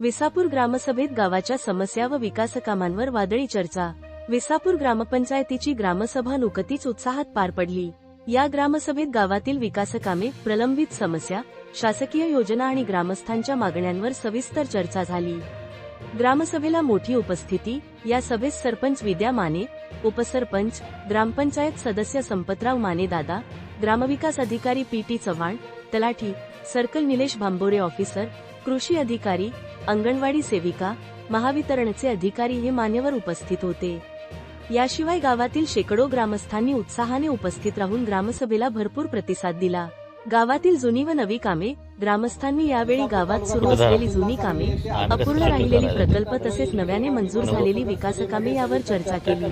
विसापूर ग्रामसभेत गावाच्या समस्या व विकासकामांवर वादळी चर्चा. विसापूर ग्रामपंचायतीची ग्रामसभा नुकतीच उत्साहात पार पडली. या ग्रामसभेत गावातील विकासकामे प्रलंबित समस्या शासकीय योजना आणि ग्रामस्थांच्या मागण्यांवर सविस्तर चर्चा झाली. ग्रामसभेला मोठी उपस्थिती या सभेत सरपंच विद्या माने उपसरपंच ग्रामपंचायत सदस्य संपतराव माने दादा ग्रामविकास अधिकारी पी टी चव्हाण तलाठी सर्कल निलेश भांबोरे ऑफिसर कृषी अधिकारी अंगणवाडी सेविका महावितरणचे अधिकारी हे मान्यवर उपस्थित होते. याशिवाय गावातील शेकडो ग्रामस्थांनी उत्साहाने उपस्थित राहून ग्रामसभेला भरपूर प्रतिसाद दिला. गावातील जुनी व नवी कामे ग्रामस्थांनी यावेळी गावात सुरू असलेली जुनी कामे अपूर्ण राहिलेली प्रकल्प तसेच नव्याने मंजूर झालेली विकासकामे यावर चर्चा केली.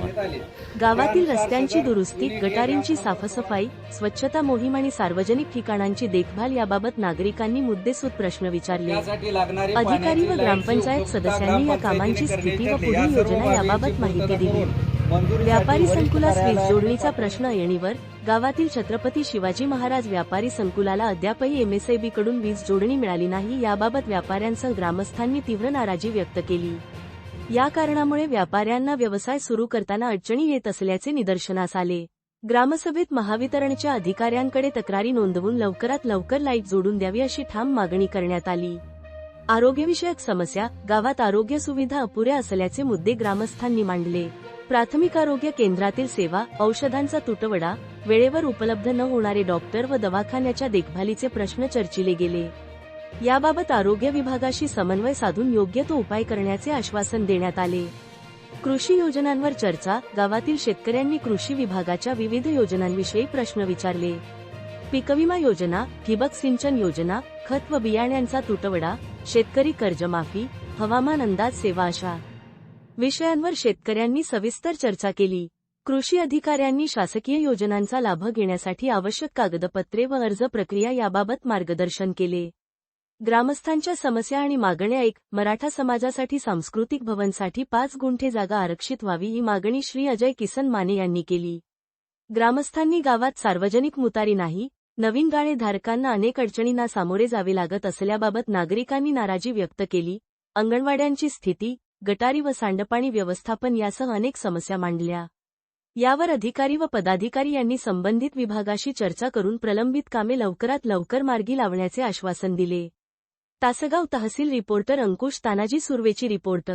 गावातील रस्त्यांची दुरुस्ती गटारींची साफसफाई स्वच्छता मोहीम आणि सार्वजनिक ठिकाणांची देखभाल याबाबत नागरिकांनी मुद्देसूद प्रश्न विचारले. यासाठी लागणारे अधिकारी व ग्रामपंचायत सदस्यांनी या कामांची स्थिती व पुढील योजना याबाबत माहिती दिली. व्यापारी संकुलास वीज जोडणीचा प्रश्न येणीवर गावातील छत्रपती शिवाजी महाराज व्यापारी संकुलाला अद्यापही एमएसआयबी कडून वीज जोडणी मिळाली नाही याबाबत व्यापाऱ्यांसह ग्रामस्थांनी तीव्र नाराजी व्यक्त केली. या कारणामुळे व्यापाऱ्यांना व्यवसाय सुरू करताना अडचणी येत असल्याचे निदर्शनास आले. ग्रामसभेत महावितरणच्या अधिकाऱ्यांकडे तक्रारी नोंदवून लवकरात लवकर लाइट जोडून द्यावी अशी ठाम मागणी करण्यात आली. आरोग्यविषयक समस्या गावात आरोग्य सुविधा अपुऱ्या असल्याचे मुद्दे ग्रामस्थांनी मांडले. प्राथमिक आरोग्य केंद्रातील सेवा औषधांचा तुटवडा वेळेवर उपलब्ध न होणारे डॉक्टर व दवाखान्याच्या देखभालीचे प्रश्न चर्चिले गेले. याबाबत आरोग्य विभागाशी समन्वय साधून योग्य तो उपाय करण्याचे आश्वासन देण्यात आले. कृषी योजनांवर चर्चा गावातील शेतकऱ्यांनी कृषी विभागाच्या विविध योजनांविषयी प्रश्न विचारले. पीकविमा योजना ठिबक सिंचन योजना खत व बियाण्यांचा तुटवडा शेतकरी कर्जमाफी हवामान अंदाज सेवा अशा विषयांवर शेतकऱ्यांनी सविस्तर चर्चा केली. कृषी अधिकाऱ्यांनी शासकीय योजनांचा लाभ घेण्यासाठी आवश्यक कागदपत्रे व अर्ज प्रक्रिया याबाबत मार्गदर्शन केले. ग्रामस्थांच्या समस्या आणि मागण्या एक मराठा समाजासाठी सांस्कृतिक भवनसाठी पाच गुंठे जागा आरक्षित व्हावी ही मागणी श्री अजय किसन माने यांनी केली. ग्रामस्थांनी गावात सार्वजनिक मुतारी नाही नवीन गाळे धारकांना अनेक अडचणींना सामोरे जावे लागत असल्याबाबत नागरिकांनी नाराजी व्यक्त केली. अंगणवाड्यांची स्थिती गटारी व सांडपाणी व्यवस्थापन यासह अनेक समस्या मांडल्या. यावर अधिकारी व पदाधिकारी यांनी संबंधित विभागाशी चर्चा करून प्रलंबित कामे लवकरात लवकर मार्गी लावण्याचे आश्वासन दिले. तासगाव तहसील रिपोर्टर अंकुश तानाजी सुर्वेची रिपोर्ट